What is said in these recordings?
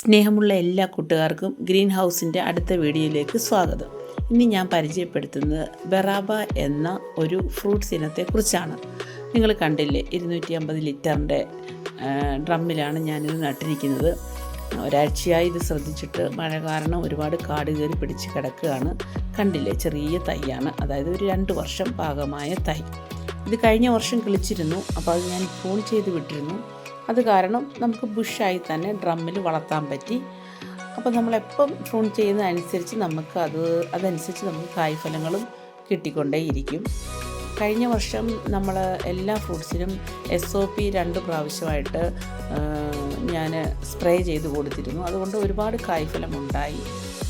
സ്നേഹമുള്ള എല്ലാ കൂട്ടുകാർക്കും ഗ്രീൻ ഹൗസിന്റെ അടുത്ത വീഡിയോയിലേക്ക് സ്വാഗതം. ഇനി ഞാൻ പരിചയപ്പെടുത്തുന്നത് ബെറാബ എന്ന ഒരു ഫ്രൂട്ട്സ് ഇനത്തെക്കുറിച്ചാണ്. നിങ്ങൾ കണ്ടില്ലേ ഇരുന്നൂറ്റി അമ്പത് ലിറ്ററിന്റെ ഡ്രമ്മിലാണ് ഞാനിത് നട്ടിരിക്കുന്നത്. ഒരാഴ്ചയായി ഇത് ശ്രദ്ധിച്ചിട്ട് മഴ കാരണം ഒരുപാട് കാട് കയറി പിടിച്ച് കിടക്കുകയാണ്. കണ്ടില്ലേ ചെറിയ തൈയാണ്. അതായത് ഒരു രണ്ട് വർഷം പാകമായ തൈ. ഇത് കഴിഞ്ഞ വർഷം കിളിച്ചിരുന്നു അപ്പോൾ അത് ഞാൻ ഫോൺ ചെയ്ത് വിട്ടിരുന്നു. അത് കാരണം നമുക്ക് ബുഷായി തന്നെ ഡ്രമ്മിൽ വളർത്താൻ പറ്റി. അപ്പോൾ നമ്മളെപ്പം ഫോൺ ചെയ്യുന്നതനുസരിച്ച് നമുക്ക് അത് അതനുസരിച്ച് നമുക്ക് കായ്ഫലങ്ങളും കിട്ടിക്കൊണ്ടേയിരിക്കും. കഴിഞ്ഞ വർഷം നമ്മൾ എല്ലാ ഫ്രൂട്ട്സിനും എസ് ഒ പി രണ്ട് പ്രാവശ്യമായിട്ട് ഞാൻ സ്പ്രേ ചെയ്ത് കൊടുത്തിരുന്നു. അതുകൊണ്ട് ഒരുപാട് കായ്ഫലം ഉണ്ടായി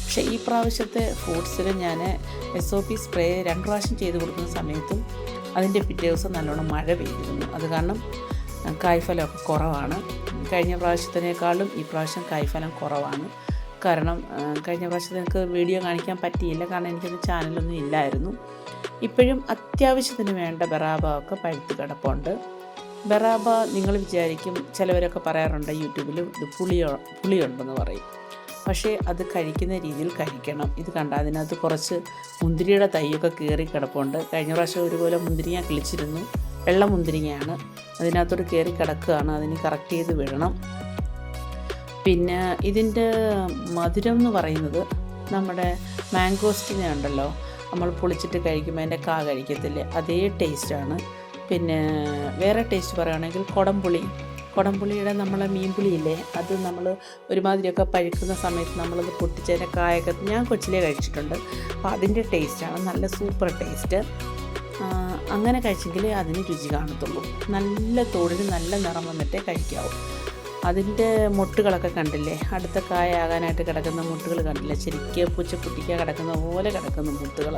പക്ഷേ ഈ പ്രാവശ്യത്തെ ഫ്രൂട്ട്സിൽ ഞാൻ എസ് ഒ പി സ്പ്രേ രണ്ട് പ്രാവശ്യം ചെയ്ത് കൊടുക്കുന്ന സമയത്തും അതിന്റെ പിറ്റേ ദിവസം നല്ലോണം മഴ പെയ്തിരുന്നു. അത് കാരണം കായ്ഫലമൊക്കെ കുറവാണ്. കഴിഞ്ഞ പ്രാവശ്യത്തിനേക്കാളും ഈ പ്രാവശ്യം കായ്ഫലം കുറവാണ്. കാരണം കഴിഞ്ഞ പ്രാവശ്യത്തെ നിങ്ങൾക്ക് വീഡിയോ കാണിക്കാൻ പറ്റിയില്ല. കാരണം എനിക്കൊന്ന് ചാനലൊന്നും ഇല്ലായിരുന്നു. ഇപ്പോഴും അത്യാവശ്യത്തിന് വേണ്ട ബറാബ ഒക്കെ പഴുത്ത് കിടപ്പുണ്ട്. ബറാബ നിങ്ങൾ വിചാരിക്കും ചിലവരൊക്കെ പറയാറുണ്ട് യൂട്യൂബിൽ ഇത് പുളിയോ പുളിയുണ്ടെന്ന് പറയും. പക്ഷേ അത് കഴിക്കുന്ന രീതിയിൽ കഴിക്കണം. ഇത് കണ്ട അതിനകത്ത് കുറച്ച് മുന്തിരിയുടെ തൈയൊക്കെ കയറി കിടപ്പുണ്ട്. കഴിഞ്ഞ പ്രാവശ്യം ഒരുപോലെ മുന്തിരി ഞാൻ കിളിച്ചിരുന്നു. വെള്ള മുന്തിരിങ്ങയാണ്. അതിനകത്തോട്ട് കയറി കിടക്കുകയാണ്. അതിന് കറക്റ്റ് ചെയ്ത് വിടണം. പിന്നെ ഇതിന്റെ മധുരം എന്ന് പറയുന്നത് നമ്മുടെ മാംഗോസ്റ്റിനെ ഉണ്ടല്ലോ. നമ്മൾ പൊളിച്ചിട്ട് കഴിക്കുമ്പോൾ അതിന്റെ കാ കഴിക്കത്തില്ലേ? അതേ ടേസ്റ്റാണ് പിന്നെ വേറെ ടേസ്റ്റ് പറയുകയാണെങ്കിൽ കുടംപുളി. കുടംപുളിയുടെ നമ്മളെ മീൻപുളിയില്ലേ അത് നമ്മൾ ഒരുമാതിരിയൊക്കെ പഴുക്കുന്ന സമയത്ത് നമ്മളത് പൊട്ടിച്ചതിന്റെ കായൊക്കെ ഞാൻ കൊച്ചിലേ കഴിച്ചിട്ടുണ്ട്. അപ്പോൾ അതിന്റെ ടേസ്റ്റാണ് നല്ല സൂപ്പർ ടേസ്റ്റ് അങ്ങനെ കഴിച്ചെങ്കിൽ അതിന് രുചി കാണത്തുള്ളൂ. നല്ല തോടിന് നല്ല നിറം വന്നിട്ടേ കഴിക്കാവൂ. അതിന്റെ മുട്ടുകളൊക്കെ കണ്ടില്ലേ? അടുത്ത കായാകാനായിട്ട് കിടക്കുന്ന മുട്ടുകൾ കണ്ടില്ലേ? ശരിക്കും പൂച്ചക്കുട്ടിക്ക കിടക്കുന്ന പോലെ കിടക്കുന്ന മുട്ടുകൾ.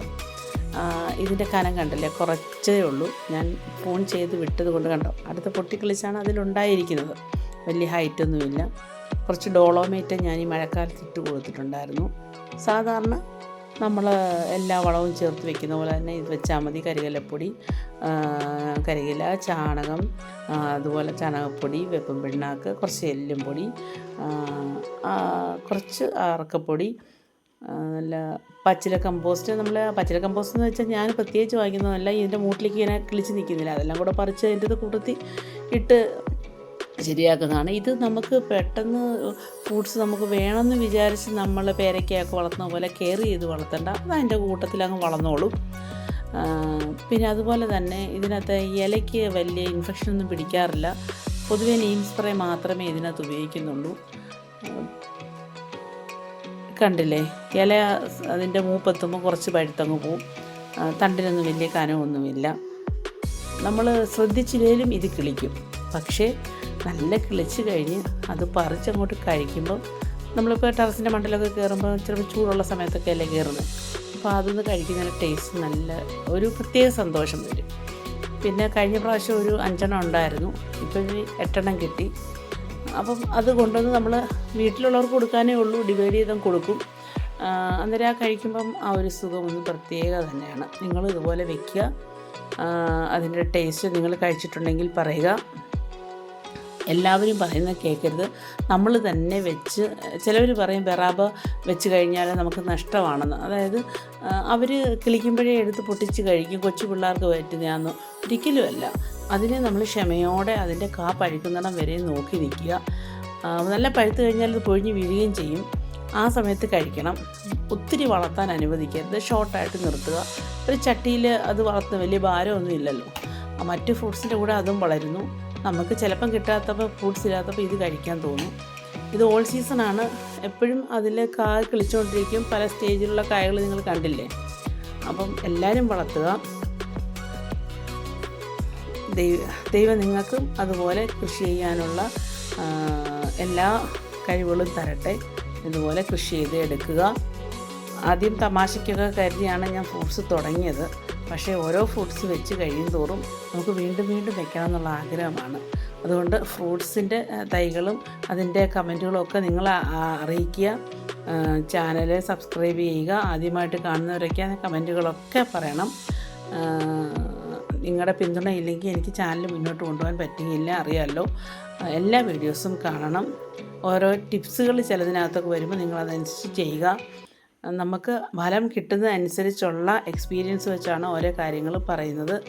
ഇതിന്റെ കനം കണ്ടില്ലേ? കുറച്ചേ ഉള്ളൂ. ഞാൻ ഫോൺ ചെയ്ത് വിട്ടത് കൊണ്ട് കണ്ടോ? അടുത്ത പൊട്ടിക്കളിച്ചാണ് അതിലുണ്ടായിരിക്കുന്നത് വലിയ ഹൈറ്റൊന്നുമില്ല. കുറച്ച് ഡോളോമേറ്റ് ഞാൻ ഈ മഴക്കാലത്ത് ഇട്ട് കൊടുത്തിട്ടുണ്ടായിരുന്നു. സാധാരണ നമ്മൾ എല്ലാ വളവും ചേർത്ത് വെക്കുന്ന പോലെ തന്നെ ഇത് വെച്ചാൽ മതി. കരികലപ്പൊടി കരികില ചാണകം അതുപോലെ ചാണകപ്പൊടി വെപ്പം പിണ്ണാക്ക് കുറച്ച് എല്ലും പൊടി കുറച്ച് അറക്കപ്പൊടി നല്ല പച്ചില കമ്പോസ്റ്റ്. നമ്മൾ പച്ചില കമ്പോസ്റ്റ് എന്ന് വെച്ചാൽ ഞാൻ പ്രത്യേകിച്ച് വാങ്ങിക്കുന്നതല്ല. ഇതിന്റെ മൂട്ടിലേക്ക് ഇങ്ങനെ കിളിച്ച് നിൽക്കുന്നില്ല. അതെല്ലാം കൂടെ പറിച്ച് അതിന്റെ കൂട്ടത്തിൽ ഇട്ട് ശരിയാക്കുന്നതാണ്. ഇത് നമുക്ക് പെട്ടെന്ന് ഫ്രൂട്ട്സ് നമുക്ക് വേണമെന്ന് വിചാരിച്ച് നമ്മൾ പേരയ്ക്കയൊക്കെ വളർത്തുന്ന പോലെ കെയർ ചെയ്ത് വളർത്തേണ്ട. അത് അതിന്റെ കൂട്ടത്തിൽ അങ്ങ് വളർന്നോളും. പിന്നെ അതുപോലെ തന്നെ ഇതിനകത്ത് ഇലയ്ക്ക് വലിയ ഇൻഫെക്ഷൻ ഒന്നും പിടിക്കാറില്ല. പൊതുവേ നീം സ്പ്രേ മാത്രമേ ഇതിനകത്ത് ഉപയോഗിക്കുന്നുള്ളൂ. കണ്ടില്ലേ? ഇല അതിന്റെ മൂപ്പെത്തുമ്പോൾ കുറച്ച് പഴുത്തങ്ങ് പോവും. തണ്ടിനൊന്നും വലിയ കനമൊന്നുമില്ല. നമ്മൾ ശ്രദ്ധിച്ചില്ലേലും ഇത് കിളിക്കും. പക്ഷേ നല്ല കിളിച്ച് കഴിഞ്ഞ് അത് പറിച്ചങ്ങോട്ട് കഴിക്കുമ്പോൾ നമ്മളിപ്പോൾ ടെറസിന്റെ മണ്ടലൊക്കെ കയറുമ്പോൾ ചിലപ്പോൾ ചൂടുള്ള സമയത്തൊക്കെ അല്ലേ കയറുന്നത് അപ്പോൾ അതൊന്ന് കഴിക്കുന്നതിന് ടേസ്റ്റ് നല്ല ഒരു പ്രത്യേക സന്തോഷം വരും. പിന്നെ കഴിഞ്ഞ പ്രാവശ്യം ഒരു അഞ്ചെണ്ണം ഉണ്ടായിരുന്നു. ഇപ്പോൾ എട്ടെണ്ണം കിട്ടി. അപ്പം അത് കൊണ്ടുവന്ന് നമ്മൾ വീട്ടിലുള്ളവർക്ക് കൊടുക്കാനേ ഉള്ളൂ ഡിവൈഡ് ചെയ്തും കൊടുക്കും. അന്നേരം ആ കഴിക്കുമ്പം ആ ഒരു സുഖം ഒന്ന് പ്രത്യേക തന്നെയാണ്. നിങ്ങൾ ഇതുപോലെ വെക്കുക. അതിന്റെ ടേസ്റ്റ് നിങ്ങൾ കഴിച്ചിട്ടുണ്ടെങ്കിൽ പറയുക. എല്ലാവരും പറയുന്നത് കേൾക്കരുത് നമ്മൾ തന്നെ വെച്ച് ചിലവർ പറയും ബറാബ വെച്ച് കഴിഞ്ഞാൽ നമുക്ക് നഷ്ടമാണെന്ന്. അതായത് അവർ കിളിക്കുമ്പോഴേ എടുത്ത് പൊട്ടിച്ച് കഴിക്കും കൊച്ചു പിള്ളേർക്ക് പറ്റുന്നതാണെന്ന് ഒരിക്കലുമല്ല. അതിനെ നമ്മൾ ക്ഷമയോടെ അതിന്റെ കാ പഴുക്കുന്നിടം വരെ നോക്കി നിൽക്കുക നല്ല പഴുത്ത് കഴിഞ്ഞാൽ ഇത് പൊഴിഞ്ഞ് വീഴുകയും ചെയ്യും. ആ സമയത്ത് കഴിക്കണം. ഒത്തിരി വളർത്താൻ അനുവദിക്കരുത്. ഷോർട്ടായിട്ട് നിർത്തുക. ഒരു ചട്ടിയിൽ അത് വളർത്തുന്ന വലിയ ഭാരമൊന്നും ഇല്ലല്ലോ മറ്റ് ഫ്രൂട്ട്സിന്റെ കൂടെ അതും വളരുന്നു. നമുക്ക് ചിലപ്പം കിട്ടാത്തപ്പോൾ ഫ്രൂട്ട്സ് ഇല്ലാത്തപ്പോൾ ഇത് കഴിക്കാൻ തോന്നും. ഇത് ഓൾ സീസണാണ് എപ്പോഴും അതിൽ കായ കിളിച്ചുകൊണ്ടിരിക്കും പല സ്റ്റേജിലുള്ള കായകൾ നിങ്ങൾ കണ്ടില്ലേ? അപ്പം എല്ലാവരും വളർത്തുക. ദൈവ ദൈവം നിങ്ങൾക്കും അതുപോലെ കൃഷി ചെയ്യാനുള്ള എല്ലാ കഴിവുകളും തരട്ടെ. ഇതുപോലെ കൃഷി ചെയ്ത് എടുക്കുക. ആദ്യം തമാശയ്ക്കൊക്കെ കരുതിയാണ് ഞാൻ ഫ്രൂട്ട്സ് തുടങ്ങിയത്. പക്ഷേ ഓരോ ഫ്രൂട്ട്സ് വെച്ച് കഴിയും തോറും നമുക്ക് വീണ്ടും വീണ്ടും വെക്കണം എന്നുള്ള ആഗ്രഹമാണ്. അതുകൊണ്ട് ഫ്രൂട്ട്സിന്റെ തൈകളും അതിന്റെ കമന്റുകളും ഒക്കെ നിങ്ങൾ അറിയിക്കുക. ചാനൽ സബ്സ്ക്രൈബ് ചെയ്യുക. ആദ്യമായിട്ട് കാണുന്നവരൊക്കെ കമന്റുകളൊക്കെ പറയണം. നിങ്ങളുടെ പിന്തുണ ഇല്ലെങ്കിൽ എനിക്ക് ചാനൽ മുന്നോട്ട് കൊണ്ടുപോകാൻ പറ്റുകയില്ല അറിയാമല്ലോ. എല്ലാ വീഡിയോസും കാണണം. ഓരോ ടിപ്സുകൾ ചിലതിനകത്തൊക്കെ വരുമ്പോൾ നിങ്ങളതനുസരിച്ച് ചെയ്യുക. നമുക്ക് ഫലം കിട്ടുന്നതനുസരിച്ചുള്ള എക്സ്പീരിയൻസ് വെച്ചാണ് ഓരോ കാര്യങ്ങൾ പറയുന്നത്.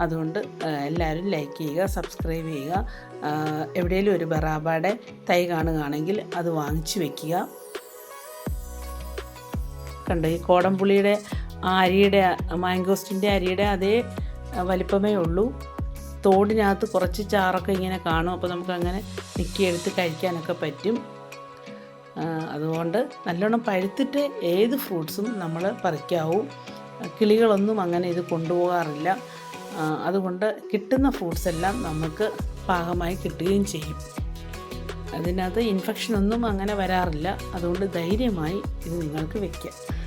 അതുകൊണ്ട് എല്ലാവരും ലൈക്ക് ചെയ്യുക സബ്സ്ക്രൈബ് ചെയ്യുക. എവിടെയെങ്കിലും ഒരു ബറാബയുടെ തൈ കാണുകയാണെങ്കിൽ അത് വാങ്ങിച്ചു വെക്കുക. കണ്ടോ ഈ കോടംപുളിയുടെ ആ അരിയുടെ മാങ്കോസ്റ്റിന്റെ അരിയുടെ അതേ വലിപ്പമേ ഉള്ളൂ. തോടിനകത്ത് കുറച്ച് ചാറൊക്കെ ഇങ്ങനെ കാണും. അപ്പോൾ നമുക്കങ്ങനെ നിക്കിയെടുത്ത് കഴിക്കാനൊക്കെ പറ്റും. അതുകൊണ്ട് നല്ലോണം പഴുത്തിട്ട് ഏത് ഫ്രൂട്ട്സും നമ്മൾ പറിക്കാവൂ. കിളികളൊന്നും അങ്ങനെ ഇത് കൊണ്ടുപോകാറില്ല. അതുകൊണ്ട് കിട്ടുന്ന ഫ്രൂട്ട്സ് എല്ലാം നമുക്ക് പാകമായി കിട്ടുകയും ചെയ്യും. അതിനകത്ത് ഇൻഫെക്ഷൻ ഒന്നും അങ്ങനെ വരാറില്ല. അതുകൊണ്ട് ധൈര്യമായി ഇത് നിങ്ങൾക്ക് വെക്കാം.